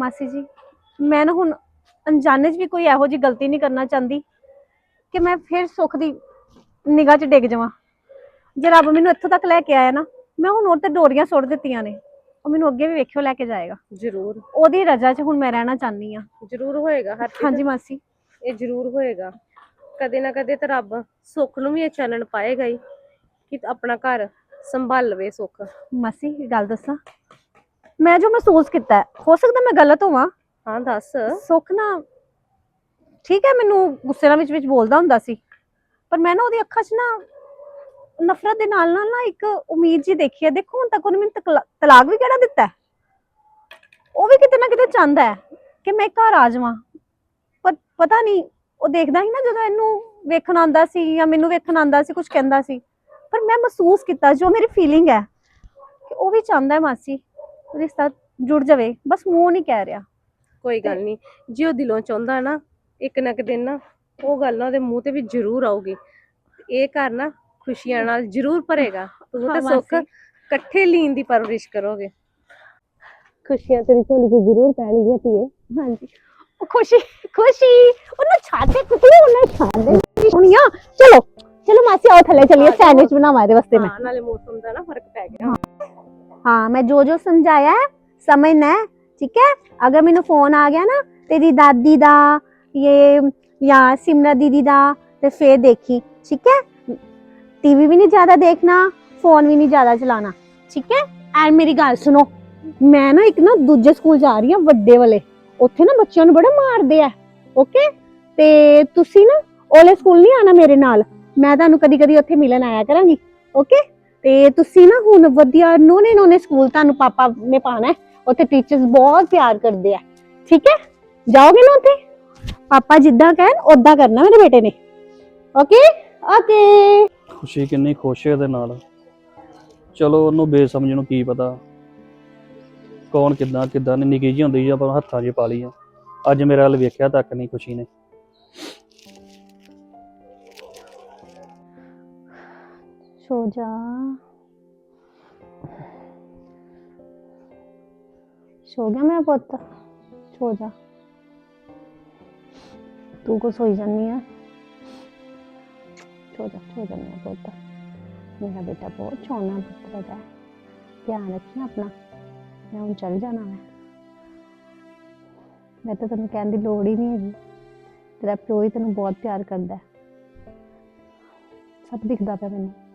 ਮਾਸੀ ਜੀ ਮੈਂ ਨਾ ਹੁਣ ਅਣਜਾਣੇ 'ਚ ਵੀ ਕੋਈ ਇਹੋ ਜਿਹੀ ਗਲਤੀ ਨਹੀਂ ਕਰਨਾ ਚਾਹੁੰਦੀ ਕਿ ਮੈਂ ਫਿਰ ਸੁੱਖ ਦੀ ਨਿਗਾਹ 'ਚ ਡਿੱਗ ਜਾਵਾਂ। ਜੇ ਰੱਬ ਮੈਨੂੰ ਇੱਥੋਂ ਤੱਕ ਲੈ ਕੇ ਆਇਆ ਨਾ ਮੈਂ ਹੁਣ ਉਹ ਤੇ ਡੋਰੀਆਂ ਸੁੱਟ ਦਿੱਤੀਆਂ ਨੇ ਉਹ ਮੈਨੂੰ ਅੱਗੇ ਵੀ ਵੇਖਿਓ ਲੈ ਕੇ ਜਾਏਗਾ। ਜ਼ਰੂਰ। ਉਹਦੀ ਰਜ਼ਾ 'ਚ ਹੁਣ ਮੈਂ ਰਹਿਣਾ ਚਾਹੁੰਦੀ ਆ ਜ਼ਰੂਰ ਹੋਏਗਾ ਹਰ ਹਾਂਜੀ ਮਾਸੀ। ਇਹ ਜ਼ਰੂਰ ਹੋਏਗਾ। ਕਦੇ ਨਾ ਕਦੇ ਤਾਂ ਰੱਬ ਸੁੱਖ ਨੂੰ ਵੀ ਇਹ ਚਾਨਣ ਪਾਏਗਾ ਹੀ ਕਿ ਆਪਣਾ ਘਰ ਸੰਭਾਲ ਲਵੇ ਸੁੱਖ। ਮਾਸੀ ਗੱਲ ਦੱਸਾਂ ਮੈਂ ਜੋ ਮਹਿਸੂਸ ਕੀਤਾ ਹੈ, ਹੋ ਸਕਦਾ ਮੈਂ ਗਲਤ ਹੋਵਾਂ। ਹਾਂ ਦੱਸ। ਸੁੱਖ ਨਾ ਠੀਕ ਹੈ ਮੈਨੂੰ ਗੁੱਸੇ ਨਾਲ ਵਿੱਚ ਵਿੱਚ ਬੋਲਦਾ ਹੁੰਦਾ ਸੀ ਪਰ ਮੈਂ ਨਾ ਉਹਦੀ ਅੱਖਾਂ 'ਚ ਨਾ ਨਫ਼ਰਤ ਦੇ ਨਾਲ ਨਾਲ ਨਾ ਇੱਕ ਉਮੀਦ ਜੀ ਦੇਖੀ ਹੈ। ਦੇਖੋ ਹੁਣ ਤੱਕ ਉਹਨੇ ਮੈਨੂੰ ਤਕਲਾ- ਤਲਾਕ ਵੀ ਕਿਹੜਾ ਦਿੱਤਾ ਹੈ? ਉਹ ਵੀ ਕਿਤੇ ਨਾ ਕਿਤੇ ਚਾਹੁੰਦਾ ਹੈ ਕਿ ਮੈਂ ਘਰ ਆ ਜਾਵਾਂ। ਪਰ ਪਤਾ ਨਹੀਂ ਉਹ ਦੇਖਦਾ ਹੀ ਨਾ ਜਦੋਂ ਇਹਨੂੰ ਵੇਖਣ ਆਉਂਦਾ ਸੀ ਜਾਂ ਮੈਨੂੰ ਵੇਖਣ ਆਉਂਦਾ ਸੀ ਕੁਝ ਕਹਿੰਦਾ ਸੀ। ਪਰ ਮੈਂ ਮਹਿਸੂਸ ਕੀਤਾ ਜੋ ਮੇਰੀ ਫੀਲਿੰਗ ਹੈ ਕਿ ਉਹ ਵੀ ਚਾਹੁੰਦਾ ਹੈ ਮਾਸੀ। ਰਿਸ਼ਤਾ ਜੁੜ ਜਾਵੇ। ਬਸ ਮੂੰਹ ਨਹੀਂ ਕਹਿ ਰਿਹਾ। ਕੋਈ ਗੱਲ ਨਹੀਂ। ਜੇ ਉਹ ਦਿਲੋਂ ਚਾਹੁੰਦਾ ਨਾ ਇੱਕ ਨਾ ਇੱਕ ਦਿਨ ਨਾ ਉਹ ਗੱਲ ਨਾ ਉਹਦੇ ਮੂੰਹ ਤੇ ਵੀ ਜ਼ਰੂਰ ਆਊਗੀ। ਇਹ ਘਰ ਨਾ ਖੁਸ਼ੀਆਂ ਨਾਲ ਜ਼ਰੂਰ ਭਰੇਗਾ। ਤੂੰ ਹਾਂ ਤੇ ਸੁੱਖ ਮਾਸੀ। ਇਕੱਠੇ ਲੀਨ ਦੀ ਪਰਵਰਿਸ਼ ਕਰੋਗੇ। ਖੁਸ਼ੀਆਂ ਤੇਰੀ ਝੋਲੀ 'ਚ ਜ਼ਰੂਰ ਪੈਣਗੀਆਂ ਧੀਏ। ਹਾਂਜੀ। ਉਹ ਖੁਸ਼ੀ ਖੁਸ਼ੀ! ਉਹਨੂੰ ਛੱਡ ਦੇ ਕੁੱਤੀ ਉਹਨੇ ਛੱਡ ਦੇ। ਚਲੋ ਚਲੋ ਮਾਸੀ ਆਓ ਥੱਲੇ ਚਲਿਏ। ਸੈਂਡਵਿਚ ਬਣਾਵਾਂ ਇਹਦੇ ਵਾਸਤੇ ਮੈਂ। ਹਾਂ ਨਾਲੇ ਮੌਸਮ ਦਾ ਨਾ ਫ਼ਰਕ ਪੈ ਗਿਆ। हाँ मैं जो जो समझाया है समझना है ठीक है अगर मैंने फोन आ गया ना तेरी दादी दा ये या सिमरत दीदी दा ते फिर देखी ठीक है टीवी भी नहीं ज्यादा देखना फोन भी नहीं ज्यादा चलाना ठीक है ਐਂਡ ਮੇਰੀ ਗੱਲ ਸੁਣੋ ਮੈਂ ਨਾ ਇੱਕ ਨਾ ਦੂਜੇ ਸਕੂਲ ਜਾ ਰਹੀ ਹਾਂ ਵੱਡੇ ਵਾਲੇ ਉੱਥੇ ਨਾ ਬੱਚਿਆਂ ਨੂੰ ਬੜਾ ਮਾਰਦੇ ਆ ਓਕੇ ਤੇ ਤੁਸੀਂ ਨਾ ਉਹਲੇ ਸਕੂਲ ਨਹੀਂ ਆਣਾ ਮੇਰੇ ਨਾਲ ਮੈਂ ਤੁਹਾਨੂੰ ਕਦੀ ਕਦੀ ਉੱਥੇ ਮਿਲਣ ਆਇਆ ਕਰਾਂਗੀ ਓਕੇ ਤੇ ਤੁਸੀਂ ਨਾ ਹੁਣ ਵਧੀਆ ਨੋਨੇ ਨੋਨੇ ਸਕੂਲ ਤੁਹਾਨੂੰ ਪਾਪਾ ਨੇ ਪਾਣਾ ਉੱਥੇ ਟੀਚਰਸ ਬਹੁਤ ਪਿਆਰ ਕਰਦੇ ਆ। ਠੀਕ ਹੈ? ਜਾਓਗੇ ਨਾ ਉੱਥੇ? ਪਾਪਾ ਜਿੱਦਾਂ ਕਹਿਣ ਉਦਾਂ ਕਰਨਾ ਮੇਰੇ ਬੇਟੇ ਨੇ। ਓਕੇ ਓਕੇ ਖੁਸ਼ੀ ਕਿੰਨੀ ਖੁਸ਼ ਹੈ ਇਹਦੇ ਨਾਲ। ਚਲੋ ਉਹਨੂੰ ਬੇਸਮਝ ਨੂੰ ਕੀ ਪਤਾ। ਕੌਣ ਕਿੱਦਾਂ ਕਿੱਦਾਂ ਦੀ ਨਿੱਕੀ ਜਿਹੀ ਹੁੰਦੀ ਜਾਂ ਆਪਾਂ ਹੱਥਾਂ 'ਚ ਪਾ ਲਈ ਆ। ਅੱਜ ਮੇਰੇ ਵੱਲ ਵੇਖਿਆ ਤੱਕ ਨਹੀਂ ਖੁਸ਼ੀ ਨੇ। ਸੋ ਜਾ। ਸੋ ਗਿਆ ਮੈਂ ਪੁੱਤ, ਸੋ ਜਾ। ਤੂੰ ਕੋ ਸੋਈ ਜਾਨੀ ਹੈ ਸੋ ਜਾ ਸੋ ਜਾ ਮੇਰਾ ਪੁੱਤ। ਮੇਰਾ ਬੇਟਾ ਬਹੁਤ ਸੋਹਣਾ ਪੁੱਤਰ ਹੈ ਧਿਆਨ ਰੱਖੀ ਆਪਣਾ। ਮੈਂ ਹੁਣ ਚੱਲ ਜਾਣਾ ਮੈਂ। ਮੈਂ ਤਾਂ ਤੈਨੂੰ ਕਹਿਣ ਦੀ ਲੋੜ ਹੀ ਨਹੀਂ ਹੈਗੀ। ਤੇਰਾ ਪਿਓ ਹੀ ਤੈਨੂੰ ਬਹੁਤ ਪਿਆਰ ਕਰਦਾ ਸਭ ਦਿਖਦਾ ਪਿਆ ਮੈਨੂੰ।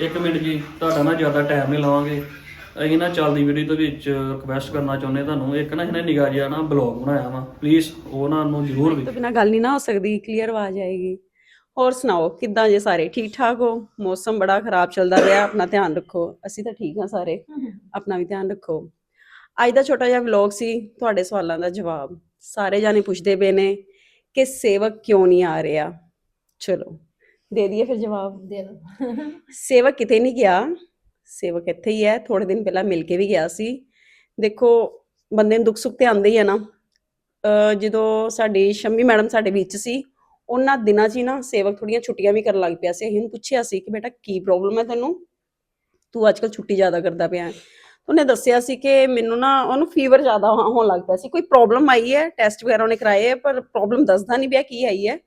ਇੱਕ ਮਿੰਟ ਜੀ ਤੁਹਾਡਾ ਨਾ ਜ਼ਿਆਦਾ ਟਾਈਮ ਨਹੀਂ ਲਵਾਂਗੇ। ਅਸੀਂ ਨਾ ਚੱਲਦੀ ਵੀਡੀਓ ਦੇ ਵਿੱਚ ਰਿਕਵੈਸਟ ਕਰਨਾ ਚਾਹੁੰਦੇ ਤੁਹਾਨੂੰ। ਇੱਕ ਨਾ ਇਹਨੇ ਨਿਗਾਹ ਜਿਹਾ ਨਾ ਬਲੌਗ ਬਣਾਇਆ ਵਾ। ਪਲੀਜ਼ ਉਹ ਨਾ ਨੂੰ ਜ਼ਰੂਰ ਵੀ ਤੋਂ ਬਿਨਾ ਗੱਲ ਨਹੀਂ ਨਾ ਹੋ ਸਕਦੀ ਕਲੀਅਰ ਆਵਾਜ਼ ਆਏਗੀ। ਹੋਰ ਸੁਣਾਓ ਕਿੱਦਾਂ ਜੇ ਸਾਰੇ ਠੀਕ ਠਾਕ ਹੋ? ਮੌਸਮ ਬੜਾ ਖਰਾਬ ਚੱਲਦਾ ਰਿਹਾ ਆਪਣਾ ਧਿਆਨ ਰੱਖੋ। ਅਸੀਂ ਤਾਂ ਠੀਕ ਹਾਂ ਸਾਰੇ। ਆਪਣਾ ਵੀ ਧਿਆਨ ਰੱਖੋ। ਅੱਜ ਦਾ ਛੋਟਾ ਜਿਹਾ ਵਲੌਗ ਸੀ ਤੁਹਾਡੇ ਸਵਾਲਾਂ ਦਾ ਜਵਾਬ। ਸਾਰੇ ਜਾਣੇ ਪੁੱਛਦੇ ਪਏ ਨੇ ਕਿ ਸੇਵਕ ਕਿਉਂ ਨਹੀਂ ਆ ਰਿਹਾ? ਚਲੋ। ਦੇ ਦਈਏ ਫਿਰ ਜਵਾਬ। ਦੇ ਦੋ। ਸੇਵਕ ਕਿਤੇ ਨਹੀਂ ਗਿਆ। ਸੇਵਕ ਇੱਥੇ ਹੀ ਹੈ। ਥੋੜੇ ਦਿਨ ਪਹਿਲਾਂ ਮਿਲ ਕੇ ਵੀ ਗਿਆ ਸੀ। ਦੇਖੋ ਬੰਦੇ ਨੂੰ ਦੁੱਖ ਸੁੱਖ ਤੇ ਆਉਂਦੇ ਹੀ ਆ ਨਾ। ਅਹ ਜਦੋਂ ਸਾਡੀ ਸ਼ੰਮੀ ਮੈਡਮ ਸਾਡੇ ਵਿੱਚ ਸੀ ਉਹਨਾਂ ਦਿਨਾਂ 'ਚ ਹੀ ਨਾ ਸੇਵਕ ਥੋੜੀਆਂ ਛੁੱਟੀਆਂ ਵੀ ਕਰਨ ਲੱਗ ਪਿਆ ਸੀ। ਅਸੀਂ ਉਹਨੂੰ ਪੁੱਛਿਆ ਸੀ ਕਿ ਬੇਟਾ ਕੀ ਪ੍ਰੋਬਲਮ ਹੈ ਤੈਨੂੰ? ਤੂੰ ਅੱਜਕੱਲ ਛੁੱਟੀ ਜ਼ਿਆਦਾ ਕਰਦਾ ਪਿਆ ਹੈ। ਉਹਨੇ ਦੱਸਿਆ ਸੀ ਕਿ ਮੈਨੂੰ ਨਾ ਉਹਨੂੰ ਫੀਵਰ ਜ਼ਿਆਦਾ ਹੋ- ਹੋਣ ਲੱਗ ਪਿਆ ਸੀ। ਕੋਈ ਪ੍ਰੋਬਲਮ ਆਈ ਹੈ? ਟੈਸਟ ਵਗੈਰਾ ਉਹਨੇ ਕਰਾਏ ਹੈ ਪਰ ਪ੍ਰੋਬਲਮ ਦੱਸਦਾ ਨਹੀਂ ਪਿਆ ਕੀ ਆਈ ਹੈ।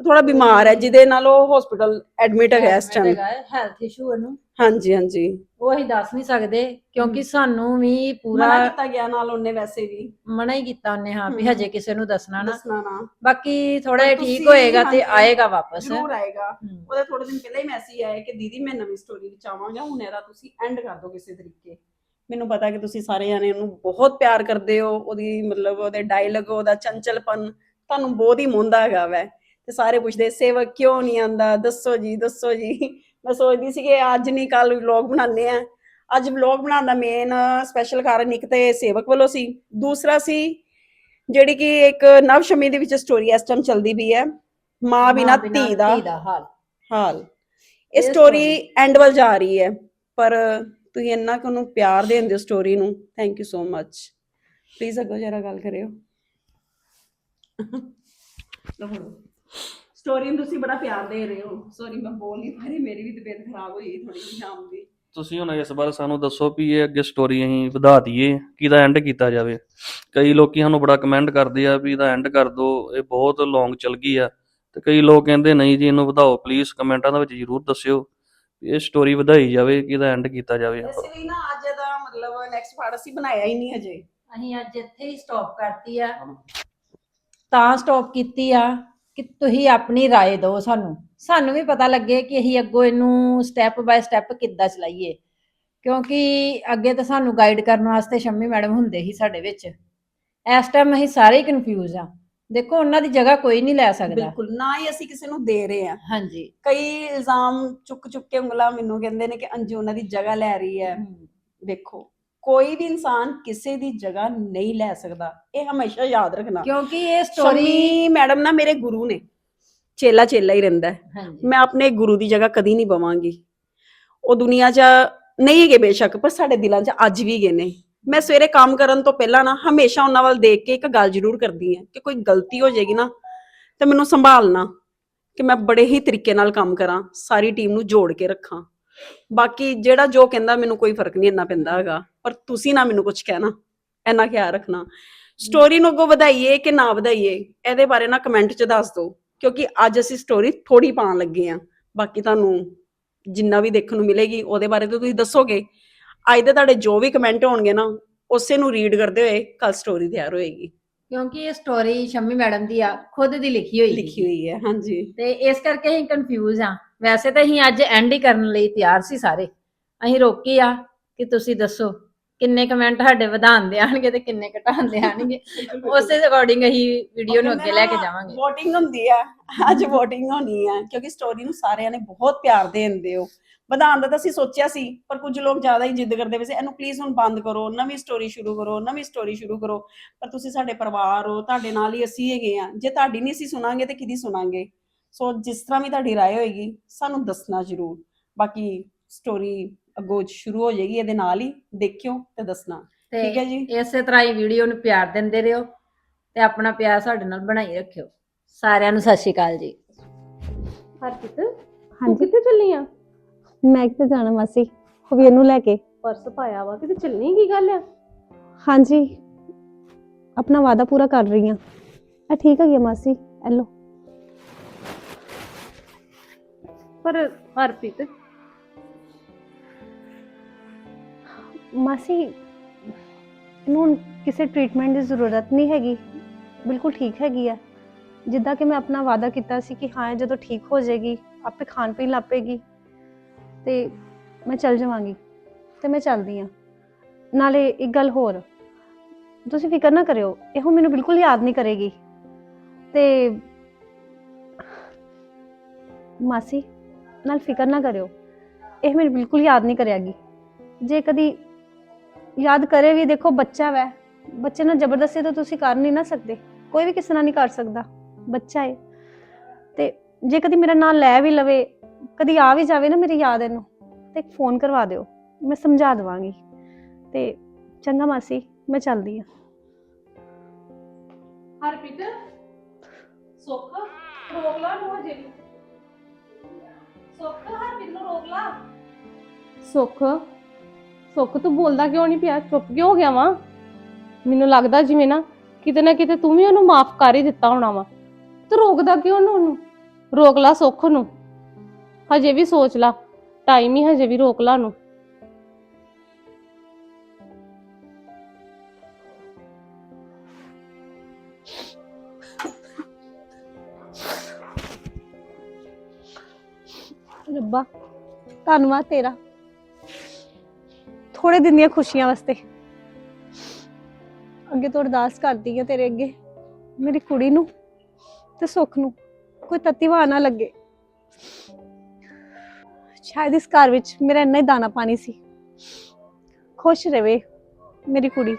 ਥੋੜਾ ਬਿਮਾਰ ਹੈ ਜਿਹਦੇ ਨਾਲ ਉਹ ਹਸਪੀਟਲ ਐਡਮਿਟ ਹੈਗਾ ਇਸ ਟਾਈਮ ਹੈਲਥ ਇਸ਼ੂ ਇਹਨੂੰ ਹਾਂਜੀ ਹਾਂਜੀ। ਉਹ ਅਸੀਂ ਦੱਸ ਨਹੀਂ ਸਕਦੇ ਕਿਉਂਕਿ। ਸਾਨੂੰ ਵੀ ਪੂਰਾ ਮਨਾ ਕੀਤਾ ਗਿਆ ਨਾਲ ਉਹਨੇ ਵੈਸੇ ਵੀ। ਮਨਾ ਹੀ ਕੀਤਾ ਉਹਨੇ ਹਾਂ ਵੀ। ਹਜੇ ਕਿਸੇ ਨੂੰ ਦੱਸਣਾ ਨਾ। ਦੱਸਣਾ ਨਾ। ਬਾਕੀ ਥੋੜਾ ਜਿਹਾ ਠੀਕ ਹੋਏਗਾ ਤੇ ਆਏਗਾ ਵਾਪਸ। ਜ਼ਰੂਰ ਆਏਗਾ। ਉਹਦੇ ਥੋੜੇ ਦਿਨ ਪਹਿਲਾਂ ਹੀ ਮੈਸੇਜ ਆਇਆ ਕਿ ਦੀਦੀ ਮੈਂ ਨਵੀਂ ਸਟੋਰੀ ਵਿੱਚ ਆਵਾਂਗਾ ਹੁਣ ਇਹਦਾ ਤੁਸੀਂ ਐਂਡ ਕਰ ਦਿਓ ਕਿਸੇ ਤਰੀਕੇ। ਮੈਨੂੰ ਪਤਾ ਕਿ ਤੁਸੀਂ ਸਾਰੇ ਜਾਣੇ ਉਹਨੂੰ ਬਹੁਤ ਪਿਆਰ ਕਰਦੇ ਹੋ ਉਹਦੀ ਮਤਲਬ ਉਹਦੇ ਡਾਇਲੌਗ ਉਹਦਾ ਚੰਚਲਪਨ ਤੁਹਾਨੂੰ ਬਹੁਤ ਹੀ ਮੋਹਦਾ ਹੈਗਾ ਵੈ। ਤੇ ਸਾਰੇ ਪੁੱਛਦੇ ਸੇਵਕ ਕਿਉਂ ਨਹੀਂ ਆਂਦਾ ਦੱਸੋ ਜੀ ਦੱਸੋ ਜੀ। ਮੈਂ ਸੋਚਦੀ ਸੀ ਕਿ ਅੱਜ ਨਹੀਂ ਕੱਲ ਵਲੌਗ ਬਣਾਉਂਦੇ ਆ ਅੱਜ ਵਲੌਗ ਬਣਾਉਣ ਦਾ ਮੇਨ ਸਪੈਸ਼ਲ ਕਾਰਨ ਇੱਕ ਤੇ ਸੇਵਕ ਵੱਲੋਂ ਸੀ। ਦੂਸਰਾ ਸੀ ਜਿਹੜੀ ਕਿ ਇੱਕ ਨਵ ਸ਼ਮੀ ਦੇ ਵਿੱਚ ਸਟੋਰੀ ਇਸ ਟਾਈਮ ਚੱਲਦੀ ਪਈ ਹੈ। ਮਾਂ ਬਿਨਾ ਧੀ ਦਾ ਹਾਲ। ਹਾਲ। ਇਹ ਸਟੋਰੀ ਐਂਡ ਵੱਲ ਜਾ ਰਹੀ ਹੈ ਪਰ ਤੁਸੀਂ ਇੰਨਾ ਕਿ ਉਹਨੂੰ ਪਿਆਰ ਦੇਂਦੇ ਹੋ ਸਟੋਰੀ ਨੂੰ। Thank you so much please ਅੱਗੋਂ ਜਰਾ ਗੱਲ ਕਰਿਓ। ਸਟੋਰੀ ਨੂੰ ਤੁਸੀਂ ਬੜਾ ਪਿਆਰ ਦੇ ਰਹੇ ਹੋ। ਸੌਰੀ ਮੈਂ ਬੋਲ ਨਹੀਂ ਪਾ ਰਹੀ। ਮੇਰੀ ਵੀ ਤਬੀਅਤ ਖਰਾਬ ਹੋਈ ਥੋੜੀ ਜਿਹੀ ਸ਼ਾਮ ਦੀ। ਤੁਸੀਂ ਹੁਣ ਇਸ ਬਾਰੇ ਸਾਨੂੰ ਦੱਸੋ ਵੀ ਇਹ ਅੱਗੇ ਸਟੋਰੀ ਅਸੀਂ ਵਧਾ ਦਈਏ ਕਿ ਇਹਦਾ ਐਂਡ ਕੀਤਾ ਜਾਵੇ। ਕਈ ਲੋਕੀ ਸਾਨੂੰ ਬੜਾ ਕਮੈਂਟ ਕਰਦੇ ਆ ਵੀ ਇਹਦਾ ਐਂਡ ਕਰ ਦਿਓ ਇਹ ਬਹੁਤ ਲੌਂਗ ਚੱਲ ਗਈ ਆ। ਤੇ ਕਈ ਲੋਕ ਕਹਿੰਦੇ ਨਹੀਂ ਜੀ ਇਹਨੂੰ ਵਧਾਓ ਪਲੀਜ਼ ਕਮੈਂਟਾਂ ਦੇ ਵਿੱਚ ਜਰੂਰ ਦੱਸਿਓ ਵੀ ਇਹ ਸਟੋਰੀ ਵਧਾਈ ਜਾਵੇ ਕਿ ਇਹਦਾ ਐਂਡ ਕੀਤਾ ਜਾਵੇ ਇਸ ਲਈ ਨਾ ਅੱਜ ਦਾ ਮਤਲਬ ਨੈਕਸਟ ਪਾਰਟ ਅਸੀਂ ਬਣਾਇਆ ਹੀ ਨਹੀਂ ਹਜੇ। ਅਸੀਂ ਅੱਜ ਇੱਥੇ ਹੀ ਸਟਾਪ ਕਰਤੀ ਆ। ਤਾਂ ਸਟਾਪ ਕੀਤੀ ਆ। ਕਿ ਤੁਸੀਂ ਆਪਣੀ رائے ਦਿਓ ਸਾਨੂੰ ਸਾਨੂੰ ਵੀ ਪਤਾ ਲੱਗੇ ਕਿ ਅਸੀਂ ਅੱਗੋਂ ਇਹਨੂੰ ਸਟੈਪ ਬਾਏ ਸਟੈਪ ਕਿੱਦਾਂ ਚਲਾਈਏ ਕਿਉਂਕਿ ਅੱਗੇ ਤਾਂ ਸਾਨੂੰ ਗਾਈਡ ਕਰਨ ਵਾਸਤੇ ਸ਼ੰਮੀ ਮੈਡਮ ਹੁੰਦੇ ਹੀ ਸਾਡੇ ਵਿੱਚ ਇਸ ਟਾਈਮ ਅਸੀਂ ਸਾਰੇ ਹੀ ਕਨਫਿਊਜ਼ ਆ ਦੇਖੋ ਉਹਨਾਂ ਦੀ ਜਗ੍ਹਾ ਕੋਈ ਨਹੀਂ ਲੈ ਸਕਦਾ ਬਿਲਕੁਲ ਨਾ ਹੀ ਅਸੀਂ ਕਿਸੇ ਨੂੰ ਦੇ ਰਹੇ ਹਾਂ ਹਾਂਜੀ ਕਈ ਇਲਜ਼ਾਮ ਚੁੱਕ ਚੁੱਕ ਕੇ ਉਂਗਲਾਂ ਮੈਨੂੰ ਕਹਿੰਦੇ ਨੇ ਕਿ ਅੰਜੂ ਉਹਨਾਂ ਦੀ ਜਗ੍ਹਾ ਲੈ ਰਹੀ ਹੈ ਹਮ, ਦੇਖੋ ਕੋਈ ਵੀ ਇਨਸਾਨ ਕਿਸੇ ਦੀ ਜਗ੍ਹਾ ਨਹੀਂ ਲੈ ਸਕਦਾ। ਇਹ ਹਮੇਸ਼ਾ ਯਾਦ ਰੱਖਣਾ। ਕਿਉਂਕਿ ਇਹ ਸਟੋਰੀ ਸ਼ਮੀ ਮੈਡਮ ਨਾ ਮੇਰੇ ਗੁਰੂ ਨੇ। ਚੇਲਾ ਚੇਲਾ ਹੀ ਰਹਿੰਦਾ ਹੈ। ਹਾਂਜੀ। ਮੈਂ ਆਪਣੇ ਗੁਰੂ ਦੀ ਜਗ੍ਹਾ ਕਦੀ ਨਹੀਂ ਬਵਾਂਗੀ। ਉਹ ਦੁਨੀਆ 'ਚ ਨਹੀਂ ਹੈਗੇ ਬੇਸ਼ੱਕ ਪਰ ਸਾਡੇ ਦਿਲਾਂ 'ਚ ਅੱਜ ਵੀ ਗਏ ਨੇ। ਮੈਂ ਸਵੇਰੇ ਕੰਮ ਕਰਨ ਤੋਂ ਪਹਿਲਾਂ ਨਾ ਹਮੇਸ਼ਾ ਉਹਨਾਂ ਵੱਲ ਦੇਖ ਕੇ ਇੱਕ ਗੱਲ ਜ਼ਰੂਰ ਕਰਦੀ ਹਾਂ ਕਿ ਕੋਈ ਗਲਤੀ ਹੋ ਜਾਏਗੀ ਨਾ ਤੇ ਮੈਨੂੰ ਸੰਭਾਲਣਾ ਕਿ ਮੈਂ ਬੜੇ ਹੀ ਤਰੀਕੇ ਨਾਲ ਕੰਮ ਕਰਾਂ ਸਾਰੀ ਟੀਮ ਨੂੰ ਜੋੜ ਕੇ ਰੱਖਾਂ। ਬਾਕੀ ਜਿਹੜਾ ਜੋ ਕਹਿੰਦਾ ਮੈਨੂੰ ਕੋਈ ਫ਼ਰਕ ਨਹੀਂ ਇੰਨਾ ਪੈਂਦਾ ਹੈਗਾ ਪਰ ਤੁਸੀਂ ਨਾ ਮੈਨੂੰ ਕੁਝ ਕਹਿਣਾ ਇੰਨਾ ਖਿਆਲ ਰੱਖਣਾ। ਸਟੋਰੀ ਨੂੰ ਅੱਗੋਂ ਵਧਾਈਏ ਕਿ ਨਾ ਵਧਾਈਏ ਇਹਦੇ ਬਾਰੇ ਨਾ ਕਮੈਂਟ 'ਚ ਦੱਸ ਦਿਓ ਕਿਉਂਕਿ ਅੱਜ ਅਸੀਂ ਸਟੋਰੀ ਥੋੜੀ ਪਾਉਣ ਲੱਗੇ ਆ ਬਾਕੀ ਤੁਹਾਨੂੰ ਜਿੰਨਾ ਵੀ ਦੇਖਣ ਨੂੰ ਮਿਲੇਗੀ ਉਹਦੇ ਬਾਰੇ ਤਾਂ ਤੁਸੀਂ ਦੱਸੋਗੇ। ਅੱਜ ਦੇ ਤੁਹਾਡੇ ਜੋ ਵੀ ਕਮੈਂਟ ਹੋਣਗੇ ਨਾ ਉਸੇ ਨੂੰ ਰੀਡ ਕਰਦੇ ਹੋਏ ਕੱਲ ਸਟੋਰੀ ਤਿਆਰ ਹੋਏਗੀ। ਕਿਉਂਕਿ ਇਹ ਸਟੋਰੀ ਸ਼ੰਮੀ ਮੈਡਮ ਦੀ ਆ ਖੁਦ ਦੀ ਲਿਖੀ ਹੋਈ ਲਿਖੀ ਹੋਈ ਹੈ ਹਾਂਜੀ। ਤੇ ਇਸ ਕਰਕੇ ਅਸੀਂ ਕਨਫਿਊਜ਼ ਆ ਵੈਸੇ ਤਾਂ ਅਸੀਂ ਅੱਜ ਐਂਡ ਹੀ ਕਰਨ ਲਈ ਤਿਆਰ ਸੀ ਸਾਰੇ। ਅਸੀਂ ਰੋਕੀ ਆ ਕਿ ਤੁਸੀਂ ਦੱਸੋ ਕਿੰਨੇ ਕਮੈਂਟ ਸਾਡੇ ਵਧਾਉਣ ਦੇ ਆਣਗੇ ਤੇ ਕਿੰਨੇ ਘਟਾਉਣ ਦੇ ਆਣਗੇ ਉਸੇ ਅਕੋਰਡਿੰਗ ਅਸੀਂ ਵੀਡੀਓ ਨੂੰ ਅੱਗੇ ਲੈ ਕੇ ਜਾਵਾਂਗੇ। VOTING ਹੁੰਦੀ ਆ ਅੱਜ VOTING ਹੋਣੀ ਆ ਕਿਉਂਕਿ ਸਟੋਰੀ ਨੂੰ ਸਾਰਿਆਂ ਨੇ ਬਹੁਤ ਪਿਆਰ ਦੇਂਦੇ ਹੋ। ਵਧਾਉਣ ਦਾ ਤਾਂ ਅਸੀਂ ਸੋਚਿਆ ਸੀ ਪਰ ਕੁਝ ਲੋਕ ਜ਼ਿਆਦਾ ਹੀ ਜਿੱਦ ਕਰਦੇ ਪਏ ਸੀ ਇਹਨੂੰ ਪਲੀਜ਼ ਹੁਣ ਬੰਦ ਕਰੋ ਨਵੀਂ ਸਟੋਰੀ ਸ਼ੁਰੂ ਕਰੋ ਨਵੀਂ ਸਟੋਰੀ ਸ਼ੁਰੂ ਕਰੋ। ਪਰ ਤੁਸੀਂ ਸਾਡੇ ਪਰਿਵਾਰ ਹੋ ਤੁਹਾਡੇ ਨਾਲ ਹੀ ਅਸੀਂ ਹੈਗੇ ਆ। ਜੇ ਤੁਹਾਡੀ ਨਹੀਂ ਅਸੀਂ ਸੁਣਾਂਗੇ ਤੇ ਕਿਹਦੀ ਸੁਣਾਂਗੇ? ਸੋ ਜਿਸ ਤਰ੍ਹਾਂ ਵੀ ਤੁਹਾਡੀ رائے ਹੋਏਗੀ ਸਾਨੂੰ ਦੱਸਣਾ ਜ਼ਰੂਰ ਬਾਕੀ ਸਟੋਰੀ ਅੱਗੋਂ ਸ਼ੁਰੂ ਹੋ ਜਾਏਗੀ ਇਹਦੇ ਨਾਲ ਹੀ ਦੇਖਿਓ ਤੇ ਦੱਸਣਾ ਤੇ ਠੀਕ ਹੈ ਜੀ ਇਸੇ ਤਰ੍ਹਾਂ ਹੀ ਵੀਡੀਓ ਨੂੰ ਪਿਆਰ ਦਿੰਦੇ ਰਹੋ ਤੇ ਆਪਣਾ ਪਿਆਰ ਸਾਡੇ ਨਾਲ ਬਣਾਈ ਰੱਖਿਓ ਸਾਰਿਆਂ ਨੂੰ ਸਤਿ ਸ਼੍ਰੀ ਅਕਾਲ ਜੀ ਹਰਪ੍ਰੀਤ ਤੂੰ ਹਾਂਜੀ ਕਿੱਥੇ ਚੱਲੀ ਆ ਮੈਂ ਕਿਤੇ ਜਾਣਾ ਮਾਸੀ ਵੀਰ ਨੂੰ ਲੈ ਕੇ ਪਰਸ ਪਾਇਆ ਵਾ ਕਿਤੇ ਚੱਲਣੀ ਕੀ ਗੱਲ ਆ ਹਾਂਜੀ ਆਪਣਾ ਵਾਅਦਾ ਪੂਰਾ ਕਰ ਰਹੀ ਹਾਂ ਆ ਠੀਕ ਹੈ ਮਾਸੀ ਐਲੋ ਪਰ ਹਰਪ੍ਰੀਤ, ਮਾਸੀ, ਇਹਨੂੰ ਕਿਸੇ ਟ੍ਰੀਟਮੈਂਟ ਦੀ ਜ਼ਰੂਰਤ ਨਹੀਂ ਹੈਗੀ। ਬਿਲਕੁਲ ਠੀਕ ਹੈਗੀ ਆ। ਜਿੱਦਾਂ ਕਿ ਮੈਂ ਆਪਣਾ ਵਾਅਦਾ ਕੀਤਾ ਸੀ ਕਿ ਹਾਂ ਜਦੋਂ ਠੀਕ ਹੋ ਜਾਏਗੀ, ਆਪੇ ਖਾਣ ਪੀਣ ਲੱਗ ਪਏਗੀ। ਤੇ ਮੈਂ ਚੱਲ ਜਾਵਾਂਗੀ। ਤੇ ਮੈਂ ਚੱਲਦੀ ਆ। ਨਾਲੇ ਇੱਕ ਗੱਲ ਹੋਰ, ਤੁਸੀਂ ਫਿਕਰ ਨਾ ਕਰਿਓ, ਇਹੋ ਮੈਨੂੰ ਬਿਲਕੁਲ ਯਾਦ ਨਹੀਂ ਕਰੇਗੀ। ਤੇ ਮਾਸੀ ਨਾਲ ਫਿਕਰ ਨਾ ਕਰਿਓ। ਇਹ ਮੈਨੂੰ ਬਿਲਕੁਲ ਯਾਦ ਨਹੀਂ ਕਰਿਆਗੀ ਜੇ ਕਦੀ ਯਾਦ ਕਰੇ ਵੀ ਦੇਖੋ ਬੱਚਾ ਵੈ। ਬੱਚੇ ਨਾਲ ਜ਼ਬਰਦਸਤੀ ਤਾਂ ਤੁਸੀਂ ਕਰ ਨਹੀਂ ਨਾ ਸਕਦੇ। ਕੋਈ ਵੀ ਕਿਸੇ ਨਾਲ ਨਹੀਂ ਕਰ ਸਕਦਾ। ਬੱਚਾ ਹੈ ਤੇ ਜੇ ਕਦੀ ਮੇਰਾ ਨਾਂ ਲੈ ਵੀ ਲਵੇ, ਕਦੀ ਆ ਵੀ ਜਾਵੇ ਨਾ ਮੇਰੀ ਯਾਦ ਇਹਨੂੰ, ਤੇ ਇੱਕ ਫੋਨ ਕਰਵਾ ਦਿਓ। ਮੈਂ ਸਮਝਾ ਦਵਾਂਗੀ। ਤੇ ਚੰਗਾ ਮਾਸੀ, ਮੈਂ ਚੱਲਦੀ ਆ। ਹਰਪ੍ਰੀਤ, ਸੁੱਖ? ਰੋਕ ਲਾ ਨੂੰ ਹਜੇ ਸੁੱਖ, ਹਰਪ੍ਰੀਤ ਨੂੰ ਰੋਕ ਲਾ। ਸੁੱਖ? ਸੁੱਖ ਤੂੰ ਬੋਲਦਾ ਕਿਉਂ ਨਹੀਂ ਪਿਆ? ਚੁੱਪ ਕਿਉਂ ਹੋ ਗਿਆ ਵਾ? ਮੈਨੂੰ ਲੱਗਦਾ ਜਿਵੇਂ ਨਾ ਕਿਤੇ ਨਾ ਕਿਤੇ ਤੂੰ ਵੀ ਉਹਨੂੰ ਮਾਫ ਕਰ ਹੀ ਦਿੱਤਾ ਹੋਣਾ ਵਾ। ਤੂੰ ਰੋਕਦਾ ਕਿਉਂ ਉਹਨੂੰ ਉਹਨੂੰ? ਰੋਕ ਲਾ ਸੁੱਖ ਨੂੰ। ਹਜੇ ਵੀ ਸੋਚ ਲਾ। ਟਾਈਮ ਹੀ ਹਜੇ ਵੀ ਰੋਕ ਲਾ ਨੂੰ ਰੱਬਾ, ਧੰਨਵਾਦ ਤੇਰਾ। ਥੋੜੇ ਦਿਨ ਦੀਆਂ ਖੁਸ਼ੀਆਂ ਵਾਸਤੇ। ਅੱਗੇ ਤੋਂ ਅਰਦਾਸ ਕਰਦੀ ਆ ਤੇਰੇ ਅੱਗੇ, ਮੇਰੀ ਕੁੜੀ ਨੂੰ ਤੇ ਸੁੱਖ ਨੂੰ, ਕੋਈ ਤਤੀਵਾ ਨਾ ਲੱਗੇ। ਸ਼ਾਇਦ ਇਸ ਘਰ ਵਿੱਚ ਮੇਰਾ ਇੰਨਾ ਹੀ ਦਾਣਾ ਪਾਣੀ ਸੀ। ਖੁਸ਼ ਰਵੇ ਮੇਰੀ ਕੁੜੀ।